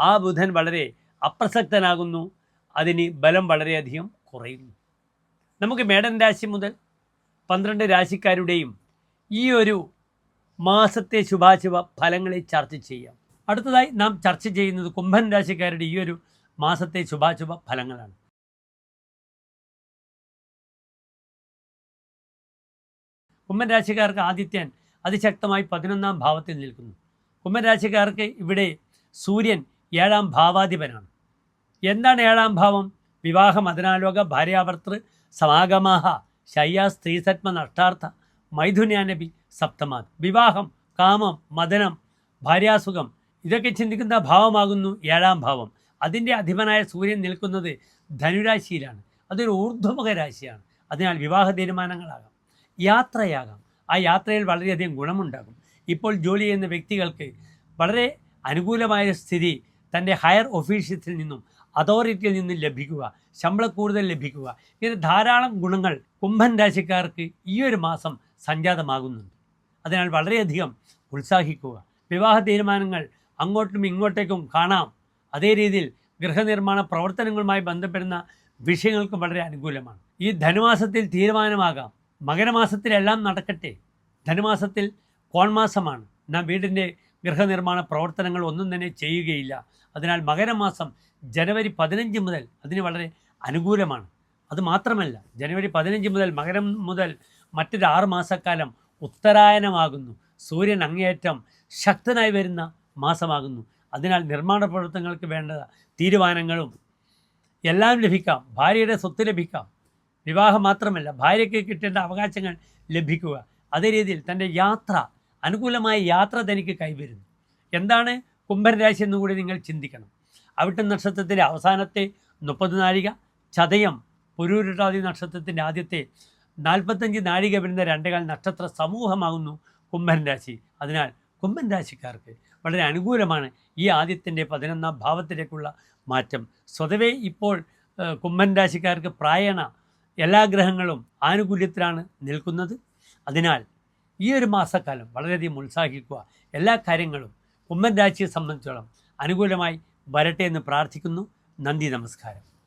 ആ ബുധൻ വളരെ അപ്രസക്തനാകുന്നു. അതിന് ബലം വളരെയധികം കുറയുന്നു. നമുക്ക് മേടൻ രാശി മുതൽ പന്ത്രണ്ട് രാശിക്കാരുടെയും ഈ ഒരു മാസത്തെ ശുഭാശുഭ ഫലങ്ങളെ ചർച്ച ചെയ്യാം. അടുത്തതായി നാം ചർച്ച ചെയ്യുന്നത് കുംഭൻ രാശിക്കാരുടെ ഈ ഒരു മാസത്തെ ശുഭാശുഭ ഫലങ്ങളാണ്. കുംഭൻ രാശിക്കാർക്ക് ആദിത്യൻ അതിശക്തമായി പതിനൊന്നാം ഭാവത്തിൽ നിൽക്കുന്നു. കുംഭൻ രാശിക്കാർക്ക് ഇവിടെ സൂര്യൻ ഏഴാം ഭാവാധിപനാണ്. എന്താണ് ഏഴാം ഭാവം? വിവാഹം അതിനാലോക ഭാര്യാവർത്തൃ സമാഗമാഹ ശയ്യ സ്ത്രീസത്മ നഷ്ടാർത്ഥ മൈഥുന്യാനബി സപ്തമാത്. വിവാഹം കാമം മദനം ഭാര്യാസുഖം ഇതൊക്കെ ചിന്തിക്കുന്ന ഭാവമാകുന്നു ഏഴാം ഭാവം. അതിന്റെ അധിപനായ സൂര്യൻ നിൽക്കുന്നത് ധനുരാശിയിലാണ്. അതൊരു ഊർധ്വമുഖ രാശിയാണ്. അതിനാൽ വിവാഹ തീരുമാനങ്ങളാകാം. യാത്രയാകാം. ആ യാത്രയിൽ വളരെയധികം ഗുണമുണ്ടാകും. ഇപ്പോൾ ജോലി ചെയ്യുന്ന വ്യക്തികൾക്ക് വളരെ അനുകൂലമായ സ്ഥിതി തന്റെ ഹയർ ഓഫീഷ്യൽസിൽ നിന്നും അതോറിറ്റിയിൽ നിന്നും ലഭിക്കുക ശമ്പളം കൂടുതൽ ലഭിക്കുക ഇങ്ങനെ ധാരാളം ഗുണങ്ങൾ കുംഭൻ രാശിക്കാർക്ക് ഈ ഒരു മാസം സംജാതമാകുന്നുണ്ട്. അതിനാൽ വളരെയധികം ഉത്സാഹിക്കുക. വിവാഹ തീരുമാനങ്ങൾ അങ്ങോട്ടും ഇങ്ങോട്ടേക്കും കാണാം. അതേ രീതിയിൽ ഗൃഹനിർമ്മാണ പ്രവർത്തനങ്ങളുമായി ബന്ധപ്പെടുന്ന വിഷയങ്ങൾക്കും വളരെ അനുകൂലമാണ്. ഈ ധനുമാസത്തിൽ തീരുമാനമാകാം. മകരമാസത്തിലെല്ലാം നടക്കട്ടെ. ധനുമാസത്തിൽ കോൺമാസമാണ്. നാം വീടിന്റെ ഗൃഹനിർമ്മാണ പ്രവർത്തനങ്ങൾ ഒന്നും തന്നെ ചെയ്യുകയില്ല. അതിനാൽ മകരമാസം ജനുവരി പതിനഞ്ച് മുതൽ അതിന് വളരെ അനുകൂലമാണ്. അത് മാത്രമല്ല ജനുവരി പതിനഞ്ച് മുതൽ മകരം മുതൽ മറ്റൊരു ആറ് മാസക്കാലം ഉത്തരായനമാകുന്നു. സൂര്യൻ അങ്ങേയറ്റം ശക്തനായി വരുന്ന മാസമാകുന്നു. അതിനാൽ നിർമ്മാണ പ്രവർത്തനങ്ങൾക്ക് വേണ്ട തീരുമാനങ്ങളും എല്ലാം ലഭിക്കാം. ഭാര്യയുടെ സ്വത്ത് ലഭിക്കാം. വിവാഹം മാത്രമല്ല ഭാര്യയ്ക്ക് കിട്ടേണ്ട അവകാശങ്ങൾ ലഭിക്കുക. അതേ രീതിയിൽ തന്റെ യാത്ര അനുകൂലമായ യാത്ര തനിക്ക് കൈവരുന്നു. എന്താണ്? കുംഭൻ രാശി എന്നുകൂടി നിങ്ങൾ ചിന്തിക്കണം. അവിട്ട നക്ഷത്രത്തിലെ അവസാനത്തെ മുപ്പത് നാഴിക ചതയം പുരൂരുട്ടാതി നക്ഷത്രത്തിന്റെ ആദ്യത്തെ നാൽപ്പത്തഞ്ച് നാഴിക വരുന്ന രണ്ടേകാൽ നക്ഷത്ര സമൂഹമാകുന്നു കുംഭൻ രാശി. അതിനാൽ കുംഭൻ രാശിക്കാർക്ക് വളരെ അനുകൂലമാണ് ഈ ആദ്യത്തിന്റെ പതിനൊന്നാം ഭാവത്തിലേക്കുള്ള മാറ്റം. സ്വതവേ ഇപ്പോൾ കുംഭൻ രാശിക്കാർക്ക് പ്രായണ എല്ലാ ഗ്രഹങ്ങളും ആനുകൂല്യത്തിലാണ് നിൽക്കുന്നത്. അതിനാൽ ഈ ഒരു മാസക്കാലം വളരെയധികം ഉത്സാഹിക്കുക. എല്ലാ കാര്യങ്ങളും ഉമ്മൻ രാജിയെ സംബന്ധിച്ചോളം അനുകൂലമായി വരട്ടെ എന്ന് പ്രാർത്ഥിക്കുന്നു. നന്ദി നമസ്കാരം.